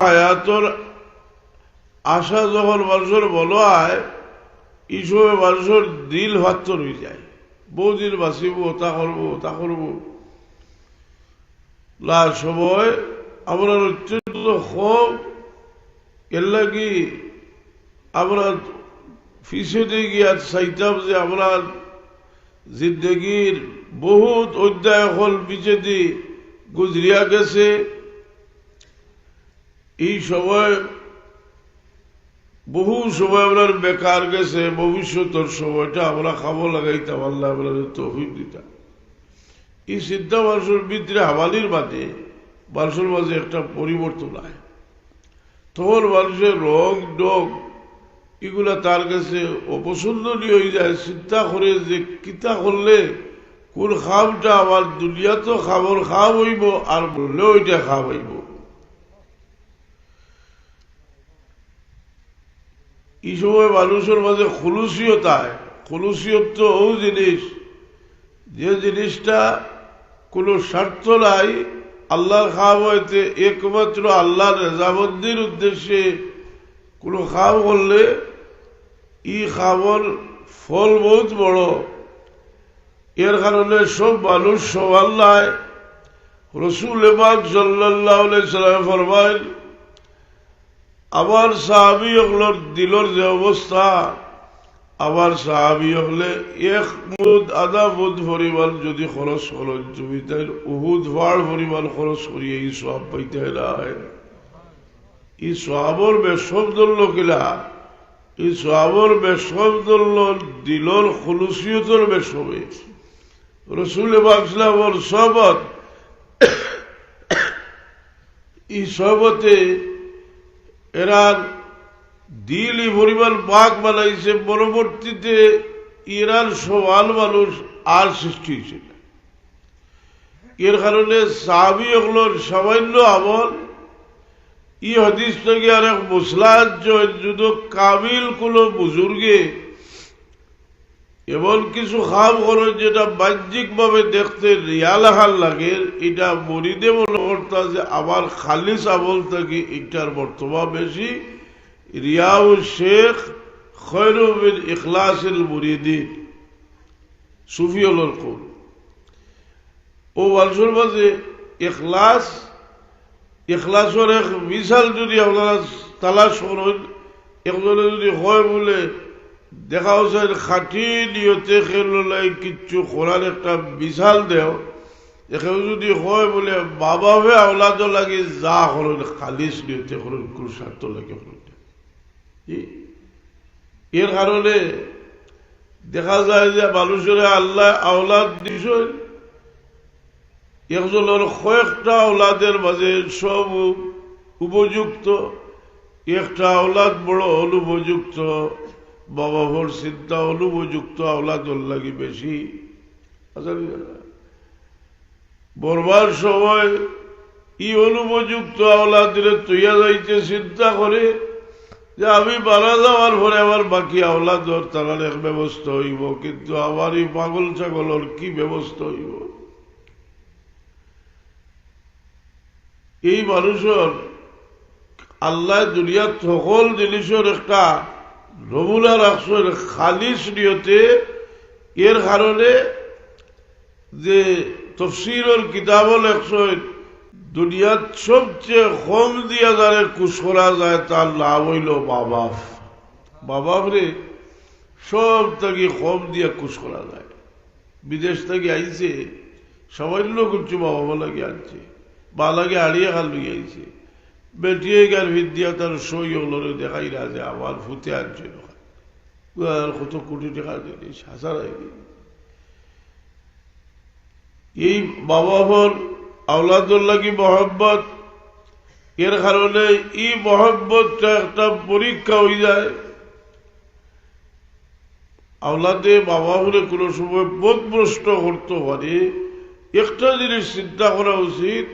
হায়াতর আশা যখন মানুষের বলো এই সময় মানুষের দিল ভাত্তর হয়ে যায়। বহুদিন বাঁচিব তা করব তা করব। লা সময় আমরা অত্যন্ত ক্ষোভ। এর লাগি আমরা পিছনে গিয়া চাইতাম যে আমরা জিন্দগির বহুত অধ্যায় হল পিছেদি গুজরিয়া গেছে। এই সময় বহু সময় আমরা বেকার গেছে, ভবিষ্যতের সময়টা আমরা খাব লাগাইতাম, আল্লাহ আমরা তৌফিক দিতাম। এই চিন্তা মানুষের ভিতরে হামালির মাঝে, মানুষের মাঝে একটা পরিবর্তন আয়। তখন মানুষের রং ডগ এগুলা তার কাছে অপছন্দনীয় হয়ে যায়। চিন্তা করে যে কিতা করলে কোন খামটা আমার দুনিয়াতেও খাবর খাওয়া হইব, আর বললেও ওইটা খাওয়া এই সময় মানুষের মাঝে খুলুসিয়তায় খুলুসিয়ত তো ও জিনিস। যে জিনিসটা কোনো স্বার্থ নাই, আল্লাহর খাওয়াইতে একমাত্র আল্লাহর রেজাবন্দির উদ্দেশ্যে কোনো খাওয়া করলে ই খাবর ফল বহুত বড়। এর কারণে সব মানুষ সবার নাই। রসুল এবাক সাল্লাহ সাল্লাম ফরমাইল আমার সাহাবি হকলোর দিলর যে অবস্থা আমার সাহাবি হলে এক মুদ আধা মুদ পরিমাণ যদি খরচ খরচ জমিতেন উহুদ ভাড় পরিমাণ খরচ করিয়ে এই সব পাইতে নাই এই সবর বেসব দল্য কিলা এই সবর বেসব দল্য দিলর খুলুসিয়তর বেসবে রসুল বাকসলামর সবত এই সবতে এরার দিল পরিমাণ বাঘ বানাইছে, পরবর্তীতে ইরান সমান মানুষ আর সৃষ্টি হয়েছিল এর কারণে সাহাবি ওগুলোর সামান্য আমল ই হদিস থেকে আর এক মুসলাদ যুদ্ধ কাবিল কোন বুজুর্গে এমন কিছু খাম খরচ যেটা বাহ্যিক ভাবে দেখতে রিয়ালাহাল লাগে, এটা মরিদে মনে করতা যে আমার খালিস আমল থেকে এটার বর্তমান বেশি। রিয়াউ শেখ খৈরুবিন ইখলাসিল মুরিদিন। সুফিয়লর কোন ও মানুষের মাঝে ইখলাস ইখলাসর এক বিশাল যদি আপনারা তালাশ করেন, একজনে যদি হয় বলে দেখা হচ্ছে খাটি নিয়তে খেলাই কিচ্ছু করার একটা বিশাল দেও। এখানে যদি হয় বলে বাবা হয়ে আওলাদ লাগে, যা করেন খালিস করেন কোন স্বার্থ লাগে করেন এর কারণে দেখা যায় যে মানুষের আল্লাহ আওলাদ দিস একজনের কয়েকটা আওলাদের মাঝে সব উপযুক্ত, একটা আওলাদ বড়, অনুপযুক্ত। বাবা ভোর চিন্তা অনুপযুক্ত আওলাদর লাগি বেশি বরবার সময় ই অনুপযুক্ত আওলাদের তৈয়া যাইতে চিন্তা করে যে আমি মারা যাওয়ার পরে আমার বাকি আওলাদর তারার এক ব্যবস্থা হইব, কিন্তু আমার এই পাগল ছাগলর কি ব্যবস্থা হইব? এই মানুষের আল্লাহ দুনিয়ার সকল জিনিসের একটা নমুনা রাখছেন খালিস নিয়তে, এর কারণে যে তফসিরের কিতাব দুনিয়ার সবচেয়ে কম দিয়া যারে কুশ যায়, তার নাম হইল বাবাফ। বাবাফ রে, সব থেকে কম দিয়া কুশ যায়। বিদেশ থেকে আইছে সামান্য কিছু বাবা লাগে আনছে বা লাগে আড়িয়ে খাল লুই আইছে। বেটিয়ে গার বিদ্যা তার সই হলরে দেখাই যে আমার ফুতে আনছে কত কোটি টাকা জিনিস হাজার এই বাবা হল আওলাদুল্লাহ কি মহব্বত এর কারণে এই মহব্বতটা একটা পরীক্ষা হয়ে যায় আওলাদে বাবা হলে কোনো সময় বোধভ্রষ্ট করতে পারে একটা জিনিস চিন্তা করা উচিত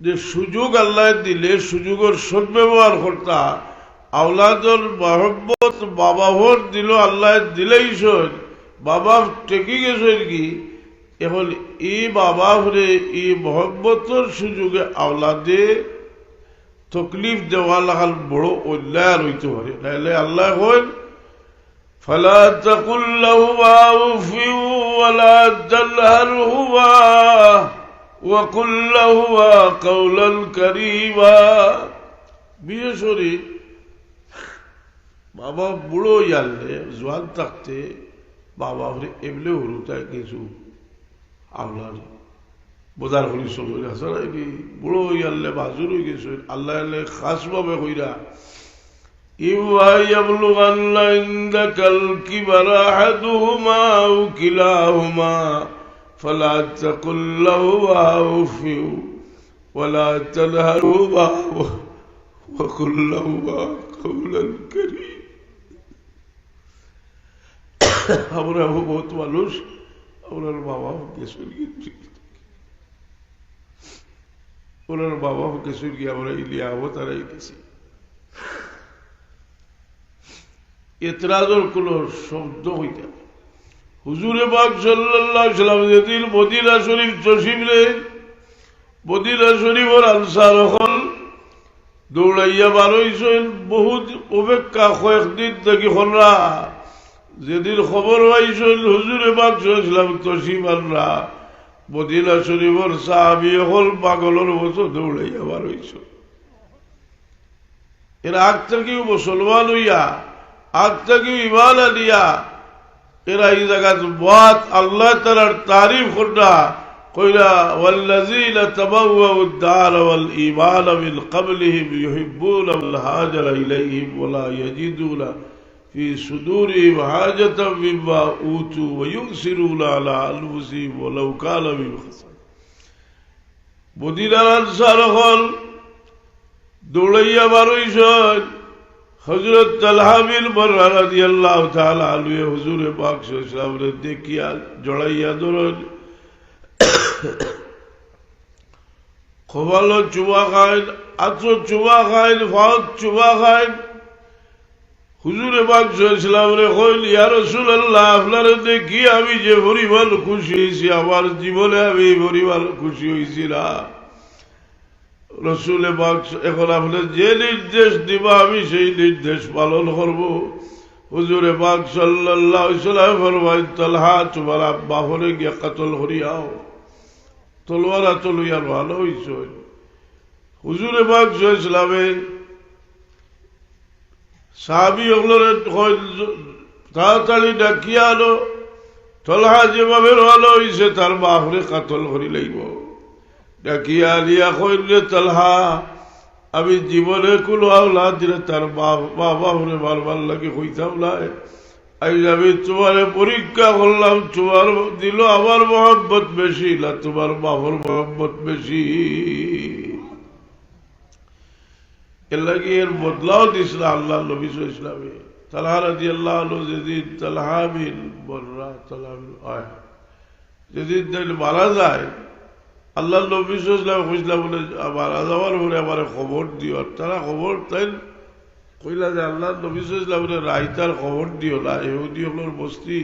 যে সুযোগ আল্লাহ দিলে সুযোগের সদ্ব্যবহার করতা আওলাদর মহব্বত বাবা ভোট দিল আল্লাহ দিলেই সই বাবা টেকি গেছে কি এখন এই বাবা হরে এই মহব্বতর সুযোগে আওলাদে তকলিফ দেওয়া লাগাল বড় অন্যায় রইতে পারে নাহলে আল্লাহ কইন فلا تقل لهما أف ولا تنهرهما وقل لهما قولا كريما বিশেষ করে বাবা বুড়ো ইয়ালে জোয়ান থাকতে বাবা এমনি হরুতায় কিছু আপনার বোধার করি চলবে আসলে কি বুড়ো ইয়ালে বাজুর হয়ে গেছে আল্লাহ খাস ভাবে কইরা إما يبلغن عندك الكبر أحدهما أو كلاهما فلا تقل لهما أف ولا تنهرهما وقل لهما قولا كريما আমরা বহুত মানুষ ওনার বাবা কেশর ওনার বাবা কেশর গিয়ে আমরা ইলিয়া তারাই গেছি এতরাজর কোন শব্দ হইতে হুজুরে বাগ সাল্লাহ মদিনা শরীফ জসিম রে, মদিনা শরীফ ওর আনসার হল দৌড়াইয়া বারোইছেন বহুত অপেক্ষা কয়েকদিন থেকে হলরা যেদিন খবর পাইছেন হুজুরে বাগ সাল্লাম তসিম আনরা মদিনা শরীফর সাহাবি হল পাগলের মতো দৌড়াইয়া বারোইছেন এর আগ থেকেও মুসলমান হইয়া, আগ থেকে ইমান আলিয়া এরা এই জায়গাত বাত আল্লাহ তালার তারিফ করনা কইরা والذين تبوأوا الدار والإيمان من قبلهم يحبون من هاجر إليهم ولا يجدون في صدورهم حاجة مما أوتوا ويؤثرون على أنفسهم ولو كان بهم خصاصة মদিনার আনসার হল দৌড়াইয়া বারোইশন হজরত তালহাবিল তাআলা আলুয়ে হুজুরে সাল্লাল্লাহু দেখিয়া, জড়াইয়া ধরন। খোবালো চুবা খাইন আত্র চুবা খাইন ফাঁক চুবা খাইন হুজুরে পাক সাল্লাল্লাহু রে কইল, ইয়া রাসূলুল্লাহ, আপনারে দেখি আমি যে পরিমাণ খুশি হয়েছি আমার জীবনে আমি পরিমাণ খুশি হয়েছি না। রসুলে এখন আপনার যে নির্দেশ দিবা, আমি সেই নির্দেশ পালন করব। হুজুরে বাক সাল্লাহ ফরমাই তলহা, তোমার আব্বা হলে গিয়া কাতল করিয়াও। তলোয়ারা তলুইয়ার ভালো হইছ। হুজুরে বাক ইসলামে সাহাবি ওগুলোর তাড়াতাড়ি ডাকিয়া আলো তলহা যেভাবে ভালো হইছে, তার বাহরে কাতল করি লাগব তালহা, আমি জীবনে কোনো আওলা দিলে তার বাবা হলে বারবার লাগে কইতাম নাই আজ আমি তোমার পরীক্ষা করলাম, তোমার দিল আমার মোহাম্মত বেশি, না তোমার বাবার মোহাম্মত বেশি। এর লাগে এর বদলাও দিছিল আল্লাহ নবী ইসলামে তালহা রাজি আল্লাহ যেদিন তালহা বিন বলরা তালহা বিন যেদিন মারা যায় আল্লাহ নবী ইসলাম খুঁজলাম বলে মারা যাওয়ার পরে আমার খবর দিও। তারা খবর তাই কইলা যে আল্লাহ নবী ইসলাম বলে রাইতার খবর দিও না এহুদি হলোর বস্তি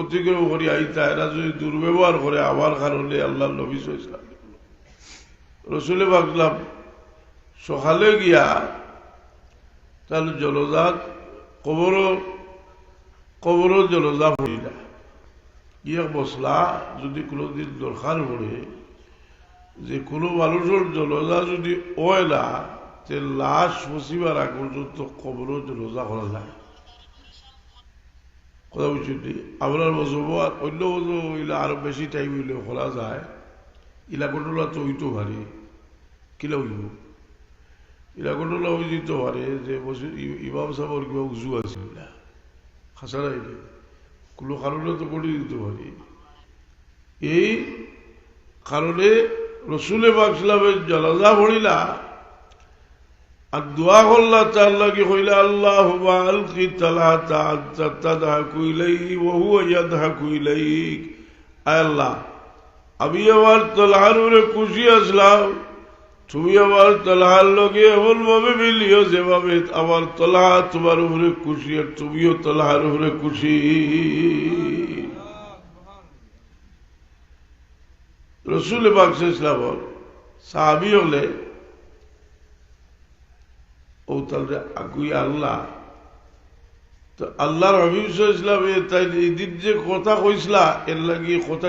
অতিক্রম করি আইতা, এরা যদি দুর্ব্যবহার করে আমার কারণে আল্লাহ নবী ইসলাম রসুলে ভাবলাম সকালে গিয়া তাহলে জলজাত কবরও কবরও জলজা হইলা ইয়া বসলা, যদি কোনোদিন দরকার পড়ে যে কোনো মানুষের জলজা যদি ওয় না, তে লাশ বসিবার আগ পর্যন্ত কবরও জলজা করা যায়। কথা বুঝছি আপনার মজব আর অন্য মজব হইলে আরও বেশি টাইম হইলে খোলা যায়। ইলা তো হইতে পারে। কিলা হইব? ইলা ঘটনা হয়ে যেতে পারে যে ইমাম সাহেবের কিবা উজু আছে খাসারা কোনো কারণে তো করে দিতে পারি। এই কারণে রসুলে বাকসলামের জানাজা পড়িলা, আর দোয়া করলা তার লাগে হইলা আল্লাহ আলকি তালা তাদা কুইলাই বহু ইয়াদা কুইলাই আল্লাহ, আমি আমার তলাহার উপরে খুশি আসলাম। তুমি আমার তলাহার লগে এমন ভাবে মিলিও যেভাবে আমার তলাহা তোমার উপরে খুশি আর তুমিও তলাহার উপরে খুশি। রসুল বাক্স ইসলাম সাহাবি হলে ও তাহলে আগুই আল্লাহ। তো আল্লাহর হবিব ইসলাম তাই এদিন যে কথা কইসলা এর লাগি কথা